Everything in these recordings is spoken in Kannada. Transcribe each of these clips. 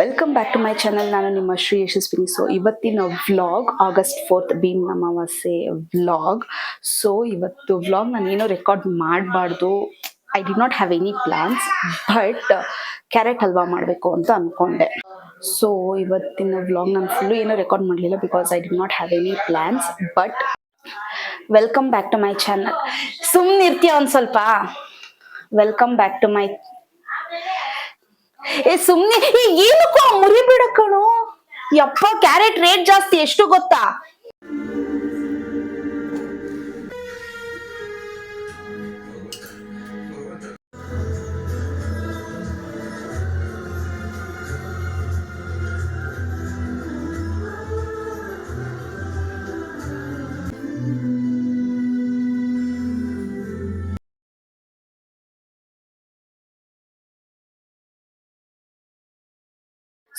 Welcome back to my channel ನಾನು ನಿಮ್ಮ ಶ್ರೀ ಯಶಸ್ವಿನಿ. ಸೊ ಇವತ್ತಿನ vlog August fourth Bheem Amavasya vlog so ಇವತ್ತು ವ್ಲಾಗ್ ನಾನು ಏನೋ ರೆಕಾರ್ಡ್ ಮಾಡಬಾರ್ದು. I did not have any plans but carrot halwa ಮಾಡಬೇಕು ಅಂತ ಅಂದ್ಕೊಂಡೆ ಸೊ ಇವತ್ತಿನ ವ್ಲಾಗ್ ನಾನು ಫುಲ್ಲು ಏನೋ ರೆಕಾರ್ಡ್ ಮಾಡಲಿಲ್ಲ because I did not have any plans but welcome back to my channel ಸುಮ್ಮನೆ ಇರ್ತೀಯ ಒಂದು ಸ್ವಲ್ಪ. ವೆಲ್ಕಮ್ ಬ್ಯಾಕ್ ಟು ಮೈ ಏ ಸುಮ್ನೆ ಈಗ ಏನಕ್ಕೂ ಮುರಿಬೇಡ ಯಪ್ಪ ಕ್ಯಾರೆಟ್ ರೇಟ್ ಜಾಸ್ತಿ ಎಷ್ಟು ಗೊತ್ತಾ?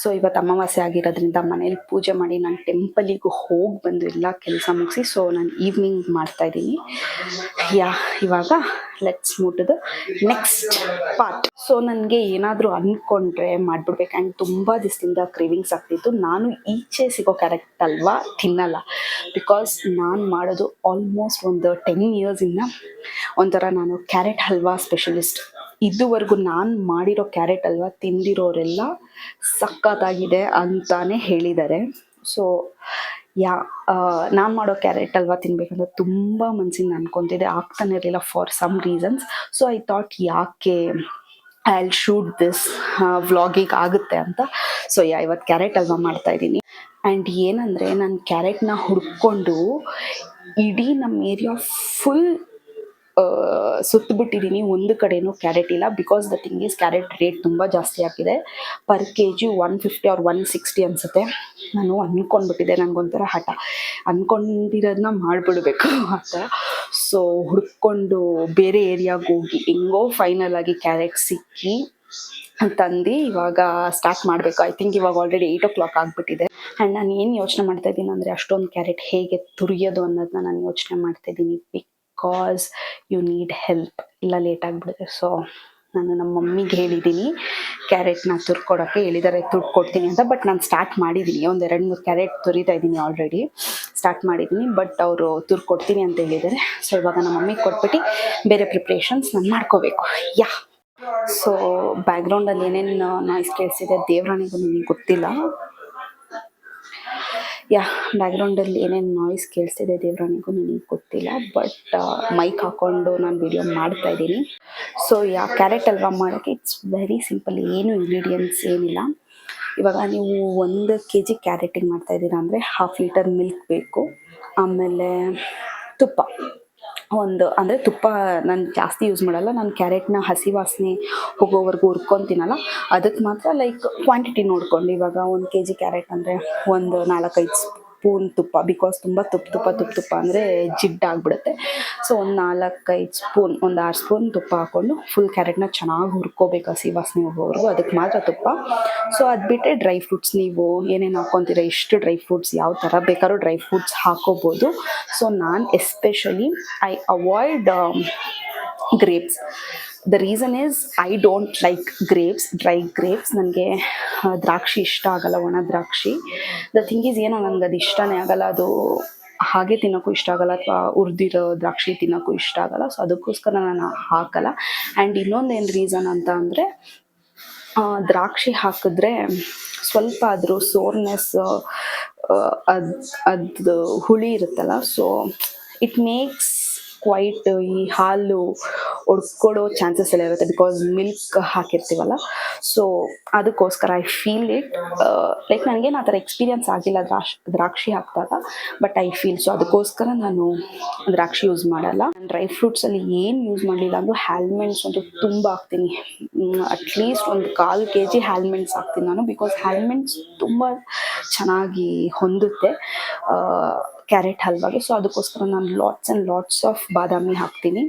ಸೊ ಇವತ್ತು ಅಮಾವಾಸ್ಯೆ ಆಗಿರೋದ್ರಿಂದ ಮನೇಲಿ ಪೂಜೆ ಮಾಡಿ ನಾನು ಟೆಂಪಲಿಗೂ ಹೋಗಿ ಬಂದು ಎಲ್ಲ ಕೆಲಸ ಮುಗಿಸಿ, ಸೊ ನಾನು ಈವ್ನಿಂಗ್ ಮಾಡ್ತಾ ಇದ್ದೀನಿ. ಯಾ, ಇವಾಗ ಲೆಟ್ಸ್ ಮುಟ್ಟದ ನೆಕ್ಸ್ಟ್ ಪಾರ್ಟ್ ಸೊ ನನಗೆ ಏನಾದರೂ ಅಂದ್ಕೊಂಡ್ರೆ ಮಾಡಿಬಿಡ್ಬೇಕು. ಆ್ಯಂಡ್ ತುಂಬ ದಿವಸದಿಂದ ಕ್ರೇವಿಂಗ್ಸ್ ಆಗ್ತಿತ್ತು. ನಾನು ಈಚೆ ಸಿಗೋ ಕ್ಯಾರೆಕ್ಟ್ ಅಲ್ವಾ? ತಿನ್ನಲ್ಲ. ಬಿಕಾಸ್ ನಾನು ಮಾಡೋದು ಆಲ್ಮೋಸ್ಟ್ ಒಂದು ಟೆನ್ ಇಯರ್ಸಿಂದ ಒಂಥರ ನಾನು ಕ್ಯಾರೆಟ್ ಹಲ್ವಾ ಸ್ಪೆಷಲಿಸ್ಟ್ ಇದುವರೆಗೂ ನಾನು ಮಾಡಿರೋ ಕ್ಯಾರೆಟ್ ಅಲ್ವಾ, ತಿಂದಿರೋರೆಲ್ಲ ಸಖತ್ತಾಗಿದೆ ಅಂತಾನೆ ಹೇಳಿದ್ದಾರೆ. ಸೊ ಯಾ ನಾನು ಮಾಡೋ ಕ್ಯಾರೆಟ್ ಅಲ್ವಾ ತಿನ್ಬೇಕಂದ್ರೆ ತುಂಬ ಮನ್ಸಿಗೆ ಅನ್ಕೊತಿದ್ದೆ ಆಗ್ತಾನೆ ಇರಲಿಲ್ಲ for some reasons so I thought ಯಾಕೆ ಐ ವಿಲ್ ಶೂಟ್ ದಿಸ್ ವ್ಲಾಗಿಗ್ ಆಗುತ್ತೆ ಅಂತ. ಸೊ ಯಾ ಇವತ್ತು ಕ್ಯಾರೆಟ್ ಅಲ್ವಾ ಮಾಡ್ತಾ ಇದ್ದೀನಿ. ಆ್ಯಂಡ್ ಏನಂದರೆ, ನಾನು ಕ್ಯಾರೆಟ್ನ ಹುಡ್ಕೊಂಡು ಇಡೀ ನಮ್ಮ ಏರಿಯಾ ಫುಲ್ ಸುತ್ತಬಿಟ್ಟಿದ್ದೀನಿ ಒಂದು ಕಡೆನೂ ಕ್ಯಾರೆಟ್ ಇಲ್ಲ. Because the thing is carrot rate ತುಂಬ ಜಾಸ್ತಿ ಆಗಿದೆ per K G one fifty or one sixty ಅನಿಸುತ್ತೆ. ನಾನು ಅಂದ್ಕೊಂಡ್ಬಿಟ್ಟಿದ್ದೆ ನನಗೊಂಥರ ಹಠ. ಅಂದ್ಕೊಂಡಿರೋದನ್ನ ಮಾಡಿಬಿಡ್ಬೇಕು ಆ ಥರ ಸೊ ಹುಡ್ಕೊಂಡು ಬೇರೆ ಏರಿಯಾಗೆ ಹೋಗಿ, ಹೆಂಗೋ ಫೈನಲ್ ಆಗಿ ಕ್ಯಾರೆಟ್ ಸಿಕ್ಕಿ ತಂದು ಇವಾಗ ಸ್ಟಾರ್ಟ್ ಮಾಡಬೇಕು. ಐ ಥಿಂಕ್ ಇವಾಗ ಆಲ್ರೆಡಿ ಏಯ್ಟ್ ಓ ಕ್ಲಾಕ್ ಆಗಿಬಿಟ್ಟಿದೆ. ಆ್ಯಂಡ್ ನಾನು ಏನು ಯೋಚನೆ ಮಾಡ್ತಾ ಇದ್ದೀನಿ ಅಂದರೆ, ಅಷ್ಟೊಂದು ಕ್ಯಾರೆಟ್ ಹೇಗೆ ತುರಿಯೋದು ಅನ್ನೋದನ್ನ ನಾನು ಯೋಚನೆ ಮಾಡ್ತಾ ಇದ್ದೀನಿ. ಬಿಕಾಸ್ ಯು ನೀಡ್ ಹೆಲ್ಪ್ ಇಲ್ಲ ಲೇಟ್ ಆಗಿಬಿಡುತ್ತೆ. ಸೊ ನಾನು ನಮ್ಮ ಮಮ್ಮಿಗೆ ಹೇಳಿದ್ದೀನಿ ಕ್ಯಾರೆಟ್ನ ತುರ್ಕೊಡೋಕ್ಕೆ ಹೇಳಿದ್ದಾರೆ ತುರ್ಕೊಡ್ತೀನಿ ಅಂತ ಬಟ್ ನಾನು ಸ್ಟಾರ್ಟ್ ಮಾಡಿದ್ದೀನಿ ಒಂದು ಎರಡು ಮೂರು ಕ್ಯಾರೆಟ್ ತುರಿತಾ ಇದ್ದೀನಿ ಆಲ್ರೆಡಿ ಸ್ಟಾರ್ಟ್ ಮಾಡಿದ್ದೀನಿ ಬಟ್ ಅವರು ತುರ್ಕೊಡ್ತೀನಿ ಅಂತ ಹೇಳಿದ್ದಾರೆ ಸೊ ಇವಾಗ ನಮ್ಮ ಮಮ್ಮಿಗೆ ಕೊಟ್ಬಿಟ್ಟು ಬೇರೆ ಪ್ರಿಪ್ರೇಷನ್ಸ್ ನಾನು ಮಾಡ್ಕೋಬೇಕು. ಯಾ! ಸೊ ಬ್ಯಾಕ್ಗ್ರೌಂಡಲ್ಲಿ ಏನೇನು ನಾಯ್ಸ್ ಕೇಳಿಸಿದೆ ದೇವರಾಣಿಗೂ ನನಗೆ ಗೊತ್ತಿಲ್ಲ. ಯಾ ಬ್ಯಾಕ್ಗ್ರೌಂಡಲ್ಲಿ ಏನೇನು ನಾಯ್ಸ್ ಕೇಳಿಸ್ತಿದೆ ದೇವ್ರನಿಗೂ ನನಗೆ ಗೊತ್ತಿಲ್ಲ ಬಟ್ ಮೈಕ್ ಹಾಕ್ಕೊಂಡು ನಾನು ವಿಡಿಯೋ ಮಾಡ್ತಾ ಇದ್ದೀನಿ. ಸೊ ಯಾ ಕ್ಯಾರೆಟ್ ಹಲ್ವಾ ಮಾಡೋಕ್ಕೆ ಇಟ್ಸ್ ವೆರಿ ಸಿಂಪಲ್ ಏನು ಇಂಗ್ರೀಡಿಯೆಂಟ್ಸ್ ಏನಿಲ್ಲ. ಇವಾಗ ನೀವು ಒಂದು ಕೆ ಜಿ ಕ್ಯಾರೆಟಿಂಗ್ ಮಾಡ್ತಾ ಇದ್ದೀರಾ ಅಂದರೆ ಹಾಫ್ ಲೀಟರ್ ಮಿಲ್ಕ್ ಬೇಕು. ಆಮೇಲೆ ತುಪ್ಪ. ಒಂದು, ಅಂದರೆ ತುಪ್ಪ ನಾನು ಜಾಸ್ತಿ ಯೂಸ್ ಮಾಡಲ್ಲ, ನಾನು ಕ್ಯಾರೆಟ್ನ ಹಸಿ ವಾಸನೆ ಹೋಗೋವರೆಗೂ ಹುರ್ಕೊತೀನಲ್ಲ ಅದಕ್ಕೆ ಮಾತ್ರ ಲೈಕ್ ಕ್ವಾಂಟಿಟಿ ನೋಡ್ಕೊಂಡು ಇವಾಗ ಒಂದು ಕೆ ಜಿ ಕ್ಯಾರೆಟ್ ಅಂದರೆ ಒಂದು ನಾಲ್ಕೈದು ಸ್ಪೂನ್ ತುಪ್ಪ ಬಿಕಾಸ್ ತುಂಬ ತುಪ್ಪ ತುಪ್ಪ ತುಪ್ಪ ತುಪ್ಪ ಅಂದರೆ ಜಿಡ್ಡಾಗ್ಬಿಡುತ್ತೆ ಸೊ ಒಂದು ನಾಲ್ಕೈದು ಸ್ಪೂನ್, ಒಂದು ಆರು ಸ್ಪೂನ್ ತುಪ್ಪ ಹಾಕ್ಕೊಂಡು ಫುಲ್ ಕ್ಯಾರೆಟ್ನ ಚೆನ್ನಾಗಿ ಹುರ್ಕೋಬೇಕು ಹಸಿ ವಾಸನೆ ಹೋಗೋವರೆಗೂ. ಅದಕ್ಕೆ ಮಾತ್ರ ತುಪ್ಪ. ಸೊ ಅದು ಬಿಟ್ಟರೆ ಡ್ರೈ ಫ್ರೂಟ್ಸ್ ನೀವು ಏನೇನು ಹಾಕ್ಕೊತೀರ ಎಷ್ಟು ಡ್ರೈ ಫ್ರೂಟ್ಸ್ ಯಾವ ಥರ ಬೇಕಾದ್ರೂ ಡ್ರೈ ಫ್ರೂಟ್ಸ್ ಹಾಕೋಬೋದು. ಸೊ ನಾನು especially I avoid grapes the reason is I don't like grapes dry grapes ನನಗೆ ದ್ರಾಕ್ಷಿ ಇಷ್ಟ ಆಗಲ್ಲ, ಒಣ ದ್ರಾಕ್ಷಿ. ದ ಥಿಂಗ್ ಈಸ್ ಏನೋ ನನಗೆ ಅದು ಇಷ್ಟನೇ ಆಗಲ್ಲ. ಅದು ಹಾಗೆ ತಿನ್ನೋಕ್ಕೂ ಇಷ್ಟ ಆಗಲ್ಲ, ಅಥವಾ ಹುರಿದಿರೋ ದ್ರಾಕ್ಷಿ ತಿನ್ನೋಕ್ಕೂ ಇಷ್ಟ ಆಗಲ್ಲ. ಸೊ ಅದಕ್ಕೋಸ್ಕರ ನಾನು ಹಾಕಲ್ಲ. ಆ್ಯಂಡ್ ಇನ್ನೊಂದೇನು ರೀಸನ್ ಅಂತ ಅಂದರೆ ದ್ರಾಕ್ಷಿ ಹಾಕಿದ್ರೆ ಸ್ವಲ್ಪ ಆದರೂ ಸೋರ್ನೆಸ್ ಅದು ಅದು ಹುಳಿ ಇರುತ್ತಲ್ಲ. ಸೊ ಇಟ್ ಮೇಕ್ಸ್ ಕ್ವೈಟ್ ಈ ಹಾಲು ಒಡ್ಕೊಳ್ಳೋ ಚಾನ್ಸಸ್ ಎಲ್ಲ ಇರುತ್ತೆ ಬಿಕಾಸ್ ಮಿಲ್ಕ್ ಹಾಕಿರ್ತೀವಲ್ಲ. ಸೊ ಅದಕ್ಕೋಸ್ಕರ ಐ ಫೀಲ್ ಇಟ್ ಲೈಕ್ ನನಗೇನು ಆ ಥರ ಎಕ್ಸ್ಪೀರಿಯನ್ಸ್ ಆಗಿಲ್ಲ ದ್ರಾಕ್ಷಿ ದ್ರಾಕ್ಷಿ ಹಾಕಿದಾಗ ಬಟ್ ಐ ಫೀಲ್ ಸೊ ಅದಕ್ಕೋಸ್ಕರ ನಾನು ದ್ರಾಕ್ಷಿ ಯೂಸ್ ಮಾಡಲ್ಲ. ಡ್ರೈ ಫ್ರೂಟ್ಸಲ್ಲಿ ಏನು ಯೂಸ್ ಮಾಡಲಿಲ್ಲ ಅಂದರೂ ಹ್ಯಾಲ್ಮೆಂಟ್ಸ್ ಅಂತೂ ತುಂಬ ಹಾಕ್ತೀನಿ. ಅಟ್ಲೀಸ್ಟ್ ಒಂದು ಕಾಲು ಕೆ ಜಿ ಹ್ಯಾಲ್ಮೆಂಟ್ಸ್ ಹಾಕ್ತೀನಿ ನಾನು ಬಿಕಾಸ್ ಹ್ಯಾಲ್ಮೆಂಟ್ಸ್ ತುಂಬ ಚೆನ್ನಾಗಿ ಹೊಂದುತ್ತೆ. ಕ್ಯಾರೆಟ್ ಹಲ್ವಾಗೆ ಸೊ ಅದಕ್ಕೋಸ್ಕರ ನಾನು ಲಾಟ್ಸ್ ಆ್ಯಂಡ್ ಲಾಟ್ಸ್ ಆಫ್ ಬಾದಾಮಿ ಹಾಕ್ತೀನಿ.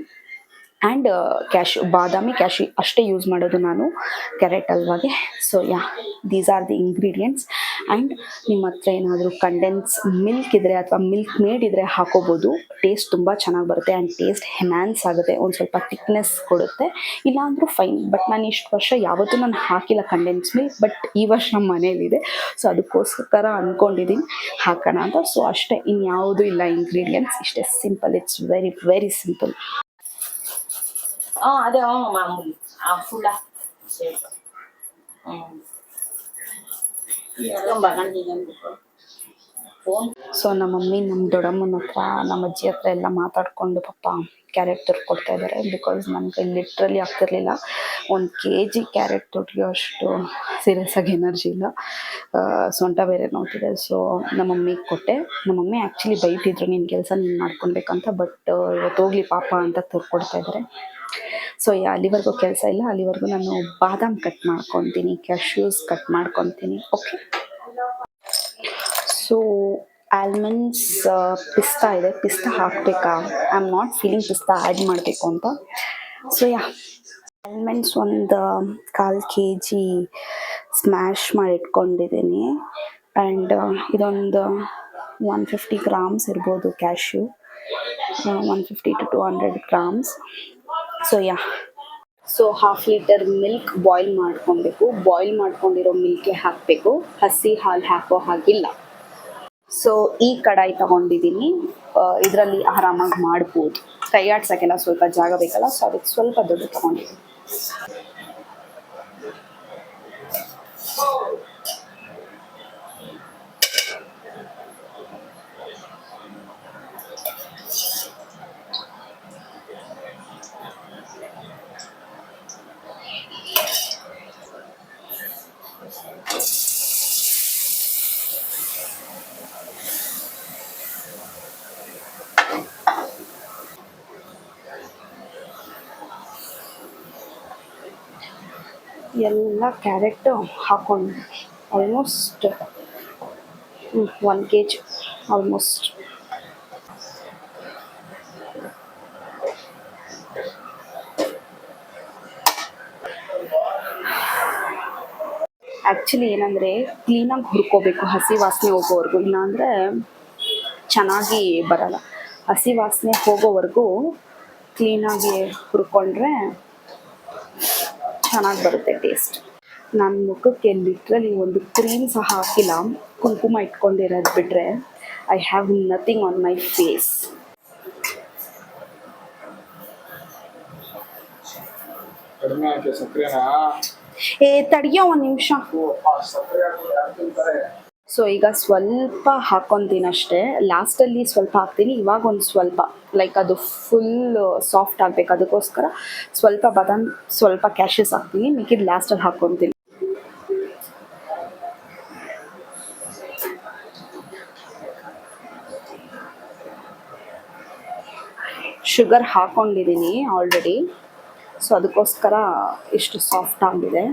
ಆ್ಯಂಡ್ ಕ್ಯಾಶು ಬಾದಾಮಿ ಕ್ಯಾಶು ಅಷ್ಟೇ ಯೂಸ್ ಮಾಡೋದು ನಾನು carrot ಹಲ್ವಾಗೆ. So yeah these are the ingredients and ನಿಮ್ಮ ಹತ್ರ ಏನಾದರೂ ಕಂಡೆನ್ಸ್ ಮಿಲ್ಕ್ ಇದ್ದರೆ ಅಥವಾ ಮಿಲ್ಕ್ ಮೇಡ್ ಇದ್ದರೆ ಹಾಕೋಬೋದು. ಟೇಸ್ಟ್ ತುಂಬ ಚೆನ್ನಾಗಿ ಬರುತ್ತೆ ಆ್ಯಂಡ್ ಟೇಸ್ಟ್ ಹೆನ್ಯಾನ್ಸ್ ಆಗುತ್ತೆ. ಒಂದು ಸ್ವಲ್ಪ ಥಿಕ್ನೆಸ್ ಕೊಡುತ್ತೆ. ಇಲ್ಲಾಂದರೂ ಫೈನ್ ಬಟ್ ನಾನು ಇಷ್ಟು ವರ್ಷ ಯಾವತ್ತೂ ನಾನು ಹಾಕಿಲ್ಲ ಕಂಡೆನ್ಸ್ ಮಿಲ್ಕ್ ಬಟ್ ಈ ವರ್ಷ ನಮ್ಮ ಮನೇಲಿದೆ. ಸೊ ಅದಕ್ಕೋಸ್ಕರ ಅಂದ್ಕೊಂಡಿದ್ದೀನಿ ಹಾಕೋಣ ಅಂತ. ಸೊ ಅಷ್ಟೇ. ಇನ್ಯಾವುದೂ ಇಲ್ಲ ಇಂಗ್ರೀಡಿಯೆಂಟ್ಸ್ ಇಷ್ಟೇ simple it's very very simple ಅದೇ ಮಾಮೂಲಿ. ಫುಲ್ಲ mamuli. ಸೊ ನಮ್ಮ ಮಮ್ಮಿ ನಮ್ಮ ದೊಡ್ಡಮ್ಮನ ಹತ್ರ ನಮ್ಮ ಅಜ್ಜಿ ಹತ್ರ ಎಲ್ಲ ಮಾತಾಡ್ಕೊಂಡು ಪಾಪ ಕ್ಯಾರೆಟ್ ತುರ್ಕೊಡ್ತಾ ಇದ್ದಾರೆ ಬಿಕಾಸ್ ನನಗೆ ಲಿಟ್ರಲಿ ಆಗ್ತಿರ್ಲಿಲ್ಲ. ಒಂದು ಕೆ ಜಿ ಕ್ಯಾರೆಟ್ ತುರಿಯೋ ಅಷ್ಟು ಸೀರಿಯಸ್ ಆಗಿ ಎನರ್ಜಿ ಇಲ್ಲ. ಸೊಂಟ ಬೇರೆ ನೋಡ್ತಿದೆ. ಸೊ ನಮ್ಮ ಮಮ್ಮಿಗೆ ಕೊಟ್ಟೆ. ನಮ್ಮ ಮಮ್ಮಿ ಆ್ಯಕ್ಚುಲಿ ಬೈತಿದ್ರು ನಿನ್ನ ಕೆಲಸ ನೀನು ಮಾಡ್ಕೊಳ್ಬೇಕಂತ ಬಟ್ ಇವತ್ತು ಹೋಗ್ಲಿ ಪಾಪ ಅಂತ ತುರ್ಕೊಡ್ತಾ ಇದ್ದಾರೆ ಸೊ ಅಲ್ಲಿವರೆಗೂ ಕೆಲಸ ಇಲ್ಲ. ಅಲ್ಲಿವರೆಗೂ ನಾನು ಬಾದಾಮ್ ಕಟ್ ಮಾಡ್ಕೊತೀನಿ ಕ್ಯಾಶ್ಯೂಸ್ ಕಟ್ ಮಾಡ್ಕೊತೀನಿ. ಓಕೆ ಸೊ ಆಲ್ಮಂಡ್ಸ್ ಪಿಸ್ತಾ ಇದೆ. ಪಿಸ್ತಾ ಹಾಕಬೇಕಾ? ಐ ಆಮ್ ನಾಟ್ ಫೀಲಿಂಗ್ ಪಿಸ್ತಾ ಆ್ಯಡ್ ಮಾಡಬೇಕು ಅಂತ. ಸೊ ಯಾ ಆಲ್ಮಂಡ್ಸ್ ಒಂದು ಕಾಲು ಕೆ ಜಿ ಸ್ಮ್ಯಾಶ್ ಮಾಡಿ ಇಟ್ಕೊಂಡಿದ್ದೀನಿ. ಆ್ಯಂಡ್ ಇದೊಂದು ಒನ್ ಫಿಫ್ಟಿ ಗ್ರಾಮ್ಸ್ ಇರ್ಬೋದು cashew one fifty to two hundred grams so yeah so half litre milk boil ಮಾಡ್ಕೊಬೇಕು. ಬಾಯ್ಲ್ ಮಾಡ್ಕೊಂಡಿರೋ ಮಿಲ್ಕೆ ಹಾಕಬೇಕು. ಹಸಿ ಹಾಲು ಹಾಕೋ ಹಾಗಿಲ್ಲ. ಸೊ ಈ ಕಡಾಯಿ ತಗೊಂಡಿದ್ದೀನಿ. ಇದರಲ್ಲಿ ಆರಾಮಾಗಿ ಮಾಡ್ಬೋದು. ಕೈ ಆಡ್ಸೋಕ್ಕೆಲ್ಲ ಸ್ವಲ್ಪ ಜಾಗ ಬೇಕಲ್ಲ ಸೊ ಅದಕ್ಕೆ ಸ್ವಲ್ಪ ದೊಡ್ಡ ತಗೊಂಡಿದ್ದೀನಿ. ಎಲ್ಲ ಕ್ಯಾರೆಟ್ ಹಾಕೊಂಡು almost one K G almost actually ಏನಂದರೆ ಕ್ಲೀನಾಗಿ ಹುರ್ಕೋಬೇಕು, ಹಸಿ ವಾಸನೆ ಹೋಗೋವರೆಗೂ. ಇಲ್ಲಾಂದರೆ ಚೆನ್ನಾಗಿ ಬರಲ್ಲ. ಹಸಿ ವಾಸನೆ ಹೋಗೋವರೆಗೂ ಕ್ಲೀನಾಗಿ ಹುರ್ಕೊಂಡ್ರೆ ಚೆನ್ನಾಗಿ ಬರುತ್ತೆ ಟೇಸ್ಟ್ ನನ್ನ ಮುಖಕ್ಕೆ ಲಿಟ್ರಲಿ ಒಂದು ಕ್ರೀಮ್ ಸಹ ಹಾಕಿಲ್ಲ. ಕುಂಕುಮ ಇಟ್ಕೊಂಡಿರೋದು ಬಿಟ್ಟರೆ I have nothing on my face ಸಕ್ಕರೆನಾ ಏ, ತಡಿಯೋ ಒಂದು ನಿಮಿಷ. ಸೊ ಈಗ ಸ್ವಲ್ಪ ಹಾಕೊತೀನಿ ಅಷ್ಟೇ. ಲಾಸ್ಟಲ್ಲಿ ಸ್ವಲ್ಪ ಹಾಕ್ತೀನಿ. ಇವಾಗ ಒಂದು ಸ್ವಲ್ಪ ಲೈಕ್ ಅದು ಫುಲ್ ಸಾಫ್ಟ್ ಆಗಬೇಕು. ಅದಕ್ಕೋಸ್ಕರ ಸ್ವಲ್ಪ ಬದಾಮ್, ಸ್ವಲ್ಪ ಕ್ಯಾಶಸ್ ಹಾಕ್ತೀನಿ. ಮಿಕ್ಕಿದ ಲಾಸ್ಟಲ್ಲಿ ಹಾಕ್ಕೊತೀನಿ ಶುಗರ್ ಹಾಕೊಂಡಿದ್ದೀನಿ ಆಲ್ರೆಡಿ ಸೊ ಅದಕ್ಕೋಸ್ಕರ ಇಷ್ಟು ಸಾಫ್ಟ್ ಆಗಿದೆ.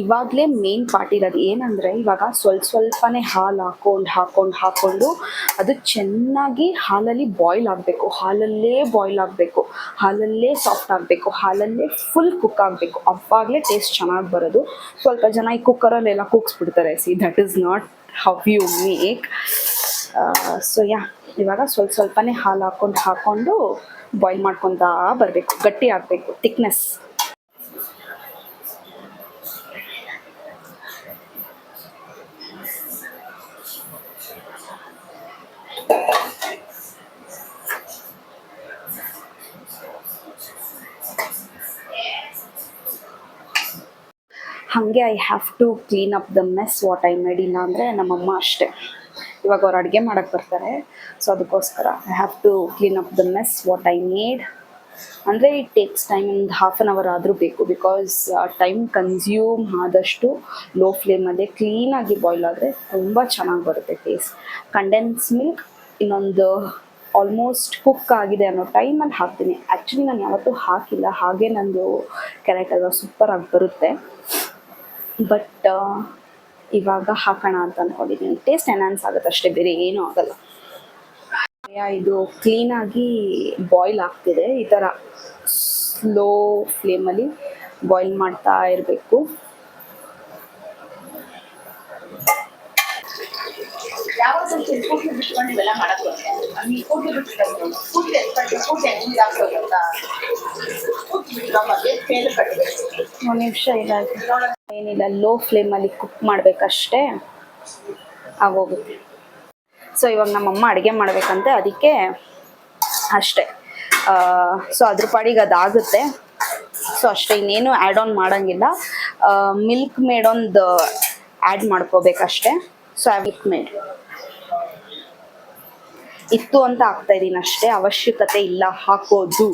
ಇವಾಗಲೇ ಮೇನ್ ಪಾರ್ಟ್ ಇರೋದು ಏನಂದರೆ, ಇವಾಗ ಸ್ವಲ್ಪ ಸ್ವಲ್ಪನೇ ಹಾಲು ಹಾಕೊಂಡು ಹಾಕೊಂಡು ಹಾಕೊಂಡು ಅದು ಚೆನ್ನಾಗಿ ಹಾಲಲ್ಲಿ ಬಾಯ್ಲ್ ಆಗಬೇಕು. ಹಾಲಲ್ಲೇ ಬಾಯ್ಲ್ ಆಗಬೇಕು. ಹಾಲಲ್ಲೇ ಸಾಫ್ಟ್ ಆಗಬೇಕು. ಹಾಲಲ್ಲೇ ಫುಲ್ ಕುಕ್ ಆಗಬೇಕು. ಅವಾಗಲೇ ಟೇಸ್ಟ್ ಚೆನ್ನಾಗಿ ಬರೋದು. ಸ್ವಲ್ಪ ಜನ ಈ ಕುಕ್ಕರಲ್ಲೆಲ್ಲ ಕೂಗ್ಸ್ಬಿಡ್ತಾರೆ. See that is not how you make so yeah ಇವಾಗ ಸ್ವಲ್ಪ ಸ್ವಲ್ಪನೇ ಹಾಲು ಹಾಕೊಂಡು ಹಾಕೊಂಡು ಬಾಯ್ಲ್ ಮಾಡ್ಕೊತಾ ಬರಬೇಕು, ಗಟ್ಟಿ ಆಗಬೇಕು ತಿಕ್ನೆಸ್ ಹಾಗೆ I have to clean up the mess what I made ಇಲ್ಲ ಅಂದರೆ ನಮ್ಮಮ್ಮ ಅಷ್ಟೇ. ಇವಾಗ ಅವ್ರು ಅಡುಗೆ ಮಾಡೋಕ್ಕೆ ಬರ್ತಾರೆ. ಸೊ ಅದಕ್ಕೋಸ್ಕರ I have to clean up the mess what I made ಅಂದರೆ ಇಟ್ ಟೇಕ್ಸ್ ಟೈಮ್ ಒಂದು ಹಾಫ್ ಆನ್ ಅವರ್ ಆದರೂ ಬೇಕು ಬಿಕಾಸ್ ಟೈಮ್ ಕನ್ಸ್ಯೂಮ್ ಆದಷ್ಟು ಲೋ ಫ್ಲೇಮಲ್ಲೇ ಕ್ಲೀನಾಗಿ ಬಾಯ್ಲ್ ಆದರೆ ತುಂಬ ಚೆನ್ನಾಗಿ ಬರುತ್ತೆ ಟೇಸ್ಟ್ ಕಂಡೆನ್ಸ್ ಮಿಲ್ಕ್ ಇನ್ನೊಂದು ಆಲ್ಮೋಸ್ಟ್ ಕುಕ್ ಆಗಿದೆ ಅನ್ನೋ ಟೈಮಲ್ಲಿ ಹಾಕ್ತೀನಿ. ಆ್ಯಕ್ಚುಲಿ ನಾನು ಯಾವತ್ತೂ ಹಾಕಿಲ್ಲ, ಹಾಗೆ ನಂದು ಕ್ಯಾರೆಟ್ ಸೂಪರ್ ಸೂಪರಾಗಿ ಬರುತ್ತೆ. ಬಟ್ ಇವಾಗ ಹಾಕೋಣ ಅಂತ ಅಂದ್ಕೊಂಡಿದ್ದೀನಿ ಟೇಸ್ಟ್ ಎನ್ಹಾನ್ಸ್ ಆಗುತ್ತೆ ಅಷ್ಟೇ, ಬೇರೆ ಏನೂ ಆಗಲ್ಲ. ಇದು ಕ್ಲೀನ್ ಆಗಿ ಬಾಯ್ಲ್ ಆಗ್ತಿದೆ. ಈ ತರ ಸ್ಲೋ ಫ್ಲೇಮ್ ಅಲ್ಲಿ ಬಾಯ್ಲ್ ಮಾಡ್ತಾ ಇರಬೇಕು. ಒಂದು ನಿಮಿಷ ಏನಿಲ್ಲ ಲೋ ಫ್ಲೇಮ್ ಅಲ್ಲಿ ಕುಕ್ ಮಾಡಬೇಕಷ್ಟೇ. ಆಗೋಗುತ್ತೆ. ಸೊ ಇವಾಗ ನಮ್ಮಮ್ಮ ಅಡುಗೆ ಮಾಡಬೇಕಂತೆ, ಅದಕ್ಕೆ ಅಷ್ಟೇ. ಸೊ ಅದ್ರ ಪಾಡಿಗೆ ಅದಾಗುತ್ತೆ. ಸೊ ಅಷ್ಟೇ, ಇನ್ನೇನು ಆ್ಯಡ್ ಆನ್ ಮಾಡೋಂಗಿಲ್ಲ. ಮಿಲ್ಕ್ ಮೇಡ್ ಒಂದು ಆ್ಯಡ್ ಮಾಡ್ಕೋಬೇಕಷ್ಟೆ. ಸೊ ಮಿಲ್ಕ್ ಮೇಡ್ ಇತ್ತು ಅಂತ ಆಗ್ತಾ ಇದ್ದೀನಿ ಅಷ್ಟೇ, ಅವಶ್ಯಕತೆ ಇಲ್ಲ, ಹಾಕೋದು.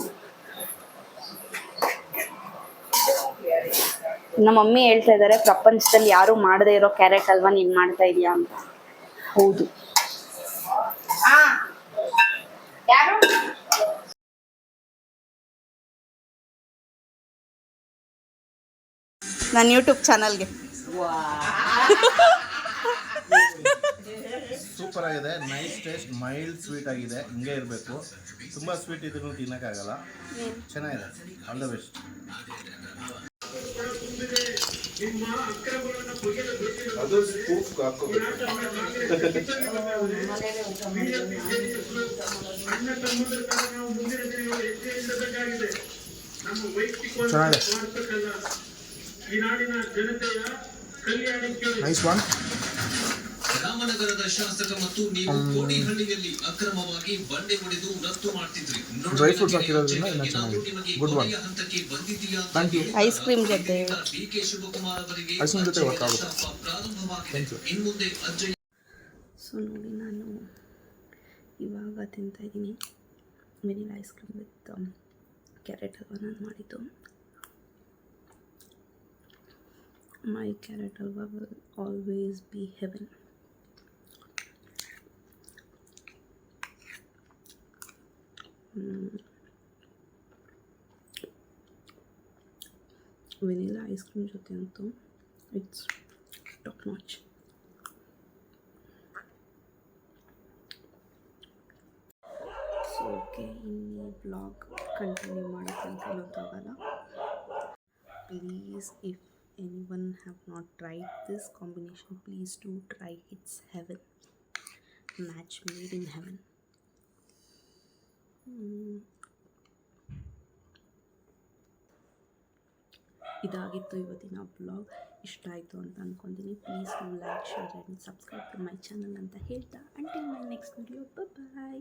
ನಮ್ಮ ಮಮ್ಮಿ ಹೇಳ್ತಾ ಇದ್ದಾರೆ, ಪ್ರಪಂಚದಲ್ಲಿ ಯಾರು ಮಾಡದೇ ಇರೋ ಕ್ಯಾರೆಟ್ ಅಲ್ವಾ ನೀನ್ ಮಾಡ್ತಾ ಇದೀಯಾ ಅಂತ. ಹೌದು. ಯಾರು? ನನ್ನ ಯೂಟ್ಯೂಬ್ ಚಾನಲ್ಗೆ. ಸೂಪರ್ ಆಗಿದೆ ನೈಸ್ ಟೇಸ್ಟ್ ಮೈಲ್ಡ್ ಸ್ವೀಟ್ ಆಗಿದೆ ಹಿಂಗೆ ಇರಬೇಕು. ತುಂಬ ಸ್ವೀಟ್ ಇದ್ರೂ ತಿನ್ನೋಕ್ಕಾಗಲ್ಲ. ಚೆನ್ನಾಗಿದೆ. ಆಲ್ ದ ಬೆಸ್ಟ್ ಅದು ಸ್ಕೂಪ್ ಹಾಕೋಬೇಕು. ಚೆನ್ನಾಗಿದೆ. ಜನತೆಯ ಒನ್ ರಾಮನಗರದ ಶಾಸಕ ಮತ್ತು ನೀವು ಕೋಡಿಹಳ್ಳಿಯಲ್ಲಿ ಅಕ್ರಮವಾಗಿ ಬಂಡೆ ಹೊಡೆದು ರಫ್ತು ಮಾಡ್ತಿದ್ರಿ. ಇನ್ನೂ ಕೊನೆಯ ಹಂತಕ್ಕೆ ಬಂದಿದೆಯಾ Ice cream ಜೊತೆ. ಕೆ ಶಿವಕುಮಾರ್ ಅವರಿಗೆ ಪ್ರಾರಂಭವಾಗಿದೆ. You. ಅಜ್ಜಯ್ಯ ಸೊ ನೋಡಿ ನಾನು ಇವಾಗ ತಿಂತಾ ಇದ್ದೀನಿ. Vanilla ice cream with carrot halwa ನಾನು ಮಾಡಿದ್ದು. My carrot halwa will always be heaven vanilla ice cream ಜೊತೆ ಅಂತೂ it's top notch so okay ಇನ್ನು ಬ್ಲಾಗ್ ಕಂಟಿನ್ಯೂ ಮಾಡೋಕ್ಕೆ ಅಂತ ಗೊತ್ತಾಗಲ್ಲ please if any one have not tried this combination please to try it's heaven match made in heaven ಇದಾಗಿತ್ತು ಇವತ್ತಿನ ಬ್ಲಾಗ್ ಇಷ್ಟ ಆಯಿತು ಅಂತ ಅಂದ್ಕೊತೀನಿ please like share and subscribe to my channel ಅಂತ ಹೇಳ್ತಾ until my next video bye